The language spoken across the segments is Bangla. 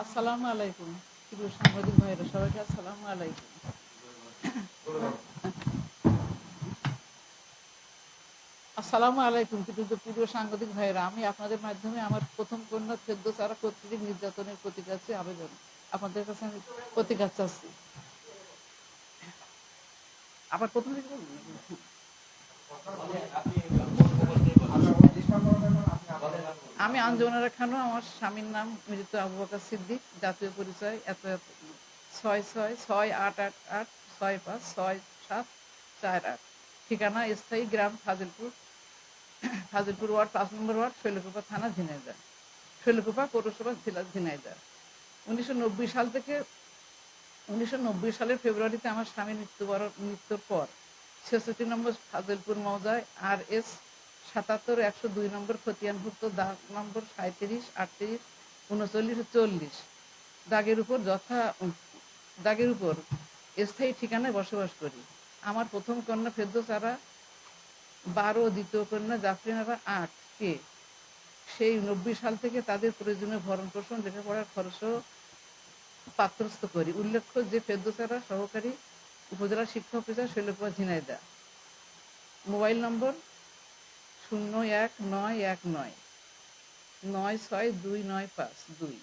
আসসালামু আলাইকুম। প্রিয় সাংবাদিক ভাইরা সবাইকে আসসালামু আলাইকুম। আসসালামু আলাইকুম কিন্তু প্রিয় সাংবাদিক ভাইরা আমি আপনাদের মাধ্যমে আমার প্রথম কন্যা ফেদ্দ সারা কর্তৃক নির্যাতনের প্রতিকার চেয়ে আবেদন। আপনাদের কাছে আমি প্রতিকার চাচ্ছি। আবার প্রথম নাকি? আমি আঞ্জনারা খানো, আমার স্বামীর নাম মৃত আবু বকর সিদ্দিক, জাতীয় পরিচয় এত এত ছয় ছয় ছয় আট আট আট, ছয় পাঁচ, ছয় সাত চার আট। ঠিকানা স্থায়ী গ্রাম ফাজিলপুর ফাজিলপুর ওয়ার্ড, পাঁচ নম্বর ওয়ার্ড, শৈলকুপা থানা, ঝিনাইদহ। শৈলকুপা পৌরসভা, জেলা ঝিনাইদহ। উনিশশো নব্বই সাল থেকে, উনিশশো নব্বই সালের ফেব্রুয়ারিতে আমার স্বামীর মৃত্যুবরণ, মৃত্যুর পর। ছেষট্টি নম্বর ফাজিলপুর মৌজায় আর এস সাতাত্তর, একশো দুই নম্বর খতিয়ানভুক্ত, দাগ নম্বর সাঁত্রিশ আটত্রিশ, উনচল্লিশ, চল্লিশ। দাগের উপর যথা, দাগের উপর স্থায়ী ঠিকানায় বসবাস করি। আমার প্রথম কন্যা ফেদ্দ চারা বারো দ্বিতীয় কন্যা জাফরিনারা আট। কে? সেই নব্বই সাল থেকে তাদের প্রয়োজনীয় ভরণ পোষণ লেখাপড়ার খরচও পাত্রস্থ করি। উল্লেখ্য যে ফেদ্দসারা সহকারী উপজেলা শিক্ষা officer Shailkupa Jhenaidah. Mobile number শূন্য এক নয় এক নয়। নয় ছয় দুই নয় পাঁচ দুই।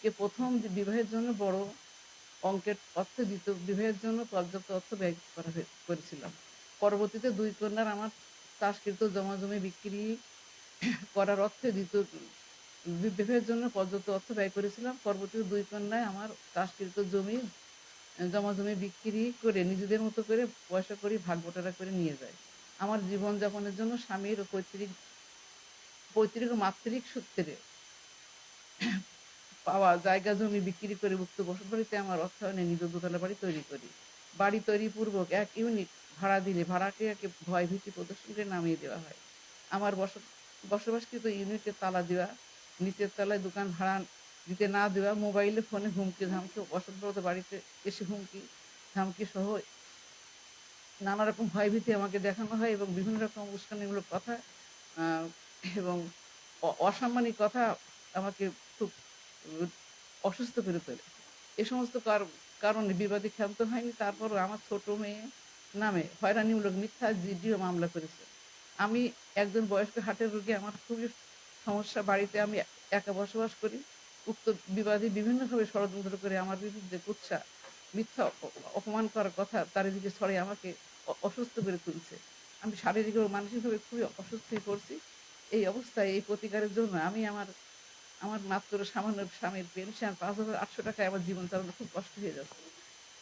কে প্রথম বিবাহের জন্য বড় অঙ্কের অর্থ দিত বিবাহের জন্য পর্যাপ্ত অর্থ ব্যয় করা করেছিলাম। পরবর্তীতে দুই কন্যার আমার চাষকৃত জমা জমি বিক্রি করার অর্থে দিত বিবাহের জন্য পর্যাপ্ত অর্থ ব্যয় করেছিলাম। পরবর্তীতে দুই কন্যায় আমার চাষকৃত জমি জমা জমি বিক্রি করে নিজেদের মতো করে পয়সা করে, ভাগ বটারা করে নিয়ে যায়। আমার জীবনযাপনের জন্য স্বামীর পৈতৃক পৈতৃক, মাতৃক সূত্রে পাওয়া জায়গা জমি বিক্রি করে মুক্ত বসত বাড়িতে আমার অর্থায়নে নিজ দোতলা বাড়ি তৈরি করি। বাড়ি তৈরি পূর্বক এক ইউনিট ভাড়া দিলে ভাড়াটিয়াকে ভয় ভীতি প্রদর্শন করে নামিয়ে দেওয়া হয়। আমার বস বসবাসকৃত ইউনিটে তালা দেওয়া, নিচের তলায় দোকান ভাড়া দিতে না দেওয়া, মোবাইলে ফোনে হুমকি ধামকি অসভ্যত বাড়িতে এসে হুমকি ধামকি সহ নানা রকম ভয়ভীতি আমাকে দেখানো হয় এবং বিভিন্ন রকম উস্কানিমূলক কথা এবং অসাম্মানিক কথা আমাকে খুব অসুস্থ করে তোলে। এ সমস্ত কারণে বিবাদী ক্ষান্ত হয়নি। তারপরও আমার ছোট মেয়ে নামে হয়রানিমূলক মিথ্যা জিডিও মামলা করেছে। আমি একজন বয়স্ক হার্টের রোগী, আমার খুবই সমস্যা। বাড়িতে আমি একা বসবাস করি। উক্ত বিবাদী বিভিন্নভাবে ষড়যন্ত্র করে আমার বিরুদ্ধে কুৎসা মিথ্যা অপমান করার কথা তার দিকে ছড়ে আমাকে অসুস্থ করে তুলছে। আমি শারীরিক ও মানসিকভাবে খুবই অসুস্থ হয়ে পড়ছি। এই অবস্থায়, এই প্রতিকারের জন্য আমি আমার আমার মাত্র সামান্য স্বামীর পেনশন পাঁচ হাজার আটশো টাকায় আমার জীবন চালানো খুব কষ্ট হয়ে যাচ্ছে।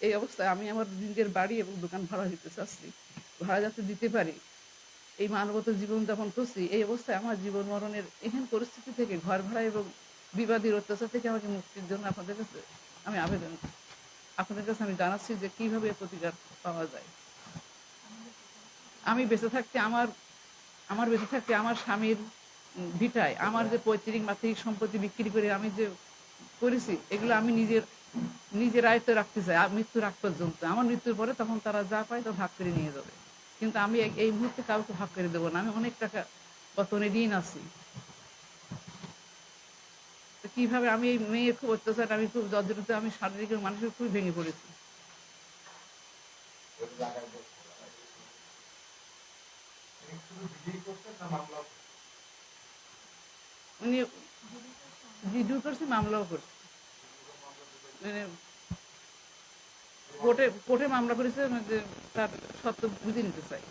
এই অবস্থায় আমি আমার নিজের বাড়ি এবং দোকান ভাড়া দিতে চাচ্ছি। ভাড়া যাতে দিতে পারি, এই মানবত জীবন যাপন করছি, এই অবস্থায় আমার জীবন মরণের এখান পরিস্থিতি থেকে ঘর ভাড়া এবং বিবাদীর অত্যাচার থেকে আমাকে মুক্তির জন্য আপনাদের কাছে আমি আবেদন আপনাদের কাছে আমি জানাচ্ছি যে কীভাবে প্রতিকার পাওয়া যায়। আমি বেঁচে থাকতে আমার আমার বেঁচে থাকতে আমার স্বামীর ভিটায়, আমার যে পৈতৃক মাতৃক সম্পত্তি বিক্রি করে আমি যে করেছি, এগুলো আমি নিজের নিজের আয়ত্তে রাখতে চাই আর মৃত্যুর আগ পর্যন্ত। আমার মৃত্যুর পরে তখন তারা যা পায় তা ভাগ করে নিয়ে যাবে। কিন্তু আমি এই- মুহূর্তে কাউকে ভাগ করে দেবো না। আমি অনেক টাকা বর্তমানে ঋণ আছি। কীভাবে আমি এই মেয়ের খুব অত্যাচার, আমি খুব জর্জরিত আমি শারীরিক মানুষের খুবই ভেঙে পড়েছি। উনি জিডিও করছে, মামলাও করছে। মানে কোর্টে কোর্টে মামলা করেছে মানে যে তার সত্য বুঝে নিতে চাই।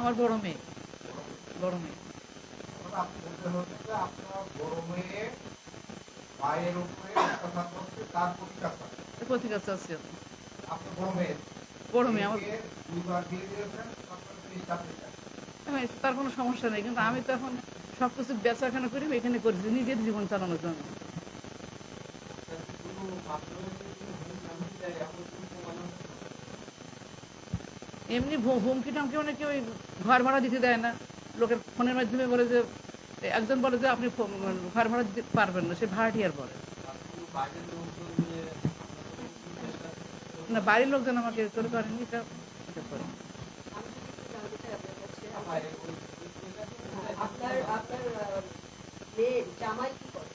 আমার বড় মেয়ে বড় মেয়ে। আমার তার কোনো সমস্যা নেই, কিন্তু আমি তো এখন সব কিছু বেচাখানা করি এখানে করেছি, নিজের জীবন চালানোর জন্য। এমনি হুমকি টামকি অনেকে ওই ঘর ভাড়া দিতে দেয় না। লোকের ফোনের মাধ্যমে বলে যে একজন বলে যে আপনি ঘর ভাড়া দিতে পারবেন না সে ভাড়াটিয়ার বলে। না বাড়ির লোকজন আমাকে করে করেনি এটা করে? মেয়ের জামাই কাজ করে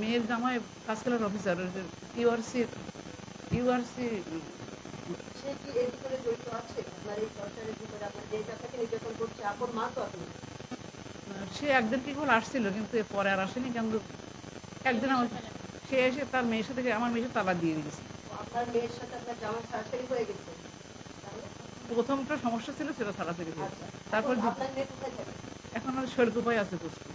মেয়ের জামাই কাজকলার অফিসার ইউআরসি ইউআরসি সে কি এর ভিতরে জড়িত আছে? আপনার এই সংসারের ভিতরে আপনার যে আপনাকে নির্যাতন করছে আপন মা তো আপনি? সে একদিন কি করে আসছিল কিন্তু পরে আর আসেনি কিন্তু একদিন আমার সে এসে তার মেয়ের সাথে আমার মেয়ের তালা দিয়ে দিয়েছে। আপনার মেয়ের সাথে আপনার জামাই সরাসরি হয়ে গেছে? প্রথমটা সমস্যা ছিল সেটা তাড়াতাড়ি হয়েছে আচ্ছা তারপর এখন আর শৈলকুপায় আছে পুষ্টি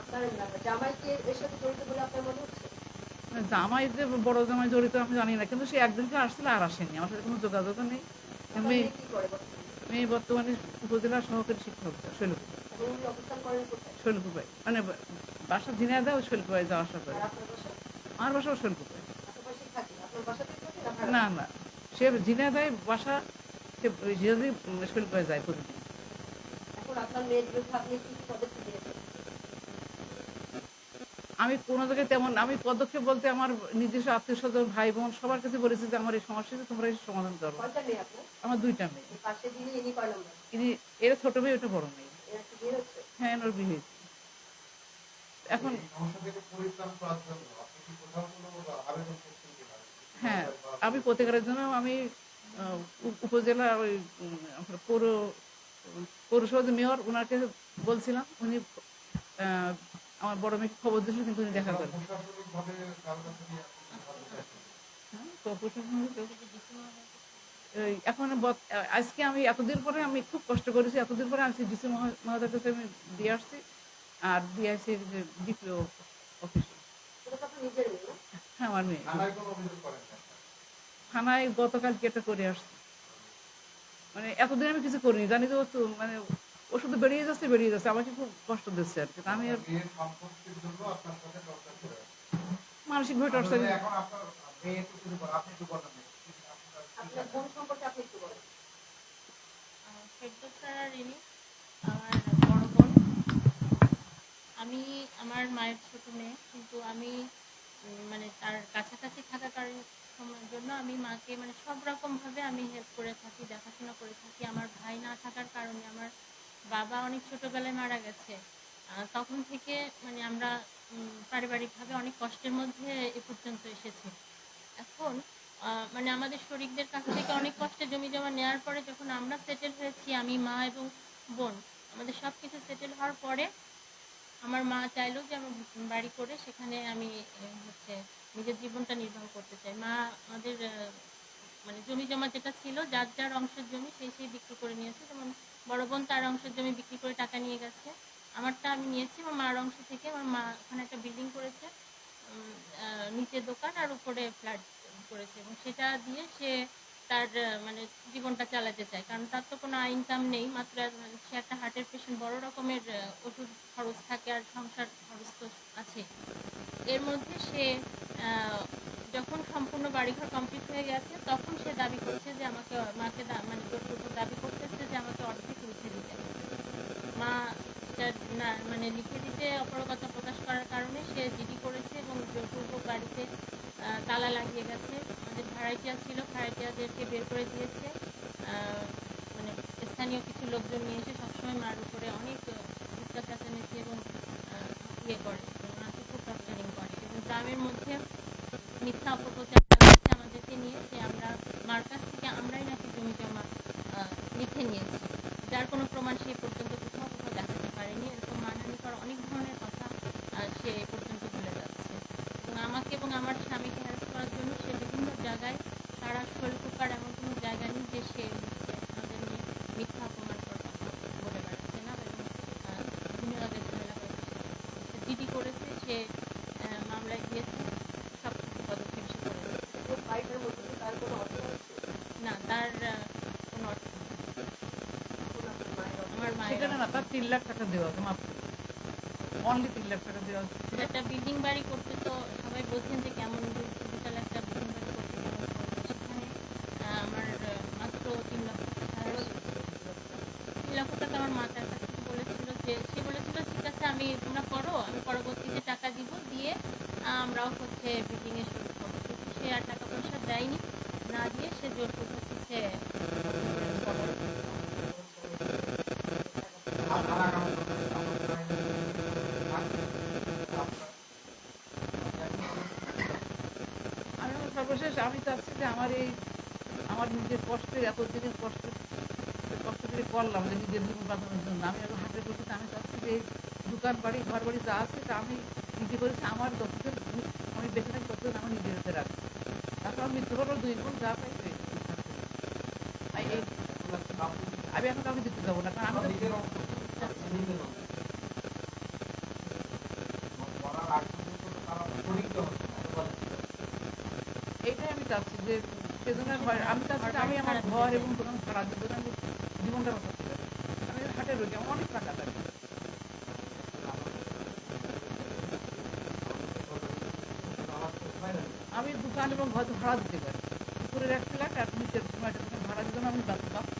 আপনার জামাইকে এর সাথে জড়িত বলে আপনার মনে হচ্ছে? জামাই যে বড় জামাই জড়িত আমি জানি না কিন্তু সে একদিনকে আসছিল আর আসেনি। আমার সাথে কোনো যোগাযোগ নেই। মেয়ে মেয়ে বর্তমানে? উপজেলা সহকারী শিক্ষক করেন কোথায়? শৈলকুপায় মানে বাসা ঝিনাইদা ও শৈলকুপায় যাওয়া আসা করে আমার বাসাও বাসাতে থাকে না? না সে ঝিনাইদায় বাসা সে যদি শৈলকুপায় যায় প্রতিদিন। এখন আপনার মেয়ের আপনি কি কি পদক্ষেপ নিয়েছেন আমি কোনো জায়গায় তেমন আমি পদক্ষেপ বলতে আমার নিজস্ব আত্মীয় স্বজন ভাই বোন সবার কাছে বলেছি যে আমার এই সমস্যা তোমরা এই সমাধান করো। আমার দুইটা মেয়ে। ইনি এর ছোট মেয়ে ওটা বড় মেয়ে। হ্যাঁ ওর বিয়ে হয়েছে। এখন হ্যাঁ আমি প্রতিকারের জন্য আমি উপজেলা ওই পৌর পৌরসভার মেয়র ওনাকে বলছিলাম উনি আহ, আমার বড় মেয়েকে খবর দিয়েছিল কিন্তু উনি দেখা করেন এখন আজকে আমি এতদিন পরে আমি খুব কষ্ট করেছি, এতদিন পরে আমি ডিসি মহোদয়ের কাছে আমি দিয়ে আসছি, আর দিয়ে আসছি ডিপিও অফিসে মেয়ে আমার মেয়ে। থানায় গতকাল কেটে করে আসছি। মানে এতদিন আমি কিছু করিনি, জানি তো মানে ও শুধু বেরিয়ে যাচ্ছে বেরিয়ে যাচ্ছে। আমাকে খুব কষ্ট দিচ্ছে আর কি। আমি আর মানসিকভাবে টর্চার আমি আমার মায়ের ছোট মেয়ে কিন্তু আমি মানে তার কাছাকাছি থাকার কারণ সময়ের জন্য আমি মাকে মানে সব রকমভাবে আমি হেল্প করে থাকি দেখাশোনা করে থাকি। আমার ভাই না থাকার কারণে আমার বাবা অনেক ছোটোবেলায় মারা গেছে। তখন থেকে মানে আমরা পারিবারিকভাবে অনেক কষ্টের মধ্যে এ পর্যন্ত এসেছি। এখন মানে আমাদের শরিকদের কাছ থেকে অনেক কষ্টে জমি জমা নেওয়ার পরে যখন আমরা সেটেল হয়েছি, আমি, মা এবং বোন, আমাদের সব কিছু সেটেল হওয়ার পরে আমার মা চাইলো যে আমি বাড়ি করে সেখানে আমি হচ্ছে নিজের জীবনটা নির্বাহ করতে চাই। মা আমাদের মানে জমি জমা যেটা ছিল, যার যার অংশের জমি সেই সেই বিক্রি করে নিয়েছে। যেমন বড় বোন তার অংশের জমি বিক্রি করে টাকা নিয়ে গেছে। আমারটা আমি নিয়েছি, আমার মার অংশ থেকে। আমার মা ওখানে একটা বিল্ডিং করেছে নিচে দোকান আর উপরে ফ্ল্যাট করেছে। এবং সেটা দিয়ে সে তার মানে জীবনটা চালাতে চায়। কারণ তার তো কোনো ইনকাম নেই, মাত্র সে একটা হার্টের পেশেন্ট বড় রকমের ওষুধ খরচ থাকে আর সংসার খরচ তো আছে। এর মধ্যে সে যখন সম্পূর্ণ বাড়িঘর কমপ্লিট হয়ে গেছে, তখন সে দাবি করছে যে আমাকে, মাকে মানে দাবি করতেছে যে আমাকে অর্ধেক লিখে দিতে। মা না মানে লিখে দিতে অপরগতা প্রকাশ করার কারণে সে জিডি করেছে এবং জোরপূর্বক বাড়িতে তালা লাগিয়ে গেছে। আমাদের ভাড়াটিয়া ছিল, ভাড়াটিয়াদেরকে বের করে দিয়েছে। মানে স্থানীয় কিছু লোকজন নিয়ে এসে সবসময় মার উপরে অনেক চিৎকার চাচামেচি এবং ইয়ে করে। ওনাকে খুব টর্চারিং করে। এবং গ্রামের মধ্যে মিথ্যা অপপ্রচার চালাচ্ছে আমাদেরকে নিয়ে যে আমরা মার কাছ থেকে আমরাই নাকি জমি জমা আহ, লিখে নিয়েছি যার কোনো প্রমাণ সে পর্যন্ত কোথাও কোথাও দেখাতে পারেনি এরকম মানহানিকর অনেক ধরনের কথা আহ, সে এ পর্যন্ত বলে যাচ্ছে। এবং আমাকে এবং আমার স্বামীকে হ্যারাস করার জন্য সে বিভিন্ন জায়গায় সারা শৈলকুপার এমন কোনো জায়গা নেই যে সে হচ্ছে আমাদের নিয়ে মিথ্যা অপমান বলে বেড়াচ্ছে না। এবং বিভিন্ন জায়গায় ঝামেলা করেছে। সে জিডি করেছে সে মামলায় গিয়েছে সব কিছু পদক্ষেপ সে করে তার না তার কোনো অর্থ আমার মায়ের না তার তিন লাখ টাকা দেওয়া মাত্র অনলি তিন লাখ টাকা দেওয়া একটা বিল্ডিং বাড়ি করতে তো সবাই বলছেন যে কেমন দুতলা একটা বিল্ডিং বাড়ি করতে সেখানে আমার মাত্র তিন লক্ষ টাকা তিন লক্ষ টাকা আমার মা তার কাছে বলেছিল যে, সে বলেছিল, ঠিক আছে, আমি তোমরা করো, আমি পরবর্তীতে টাকা দিব দিয়ে আমরাও হচ্ছে বিল্ডিং এ শুরু করব। সে আর টাকা পয়সা দেয়নি। না দিয়ে সে জোরপূর্বক হচ্ছে করো। আর আর আগামী দিনে আমাদের আইনে থাকবে। আপনার- আমি আমার সর্বশেষ আমি চাচ্ছি যে আমার এই, আমার নিজের কষ্টের, এতদিনের কষ্ট কষ্ট করে করলাম যে নিজের জীবন বাঁচানোর জন্য। আমি এখন হাতে বসে আমি চাচ্ছি যে দোকান বাড়ি ঘর বাড়ি যা আছে, তা আমি নিজে করেছি, আমার যতদিন আমি বেঁচে থাকি ততদিন আমার নিজের হাতে রাখছি তারপর আমি মৃত্যু হলো দুই গুণ যা পাই আমি এখন কাউকে দিতে যাব না, কারণ আমি তো নিজের অংশ নিজের অংশ মরার আগ পর্যন্ত তো তারা শরীর দেওয়া হচ্ছে না, বলে। এইটাই আমি চাচ্ছি যে সেজন্য ভয় আমি তার আমি আমার ঘর এবং দোকান ভাড়া দিতে আমি জীবনটা আমি হাটে রোগী আমার অনেক টাকা লাগে। আমি দোকান এবং ঘর ভাড়া দিতে পারি। উপরের এক লাখ আর নিচের সময়টা ভাড়া দিতে আমি বাঁচতে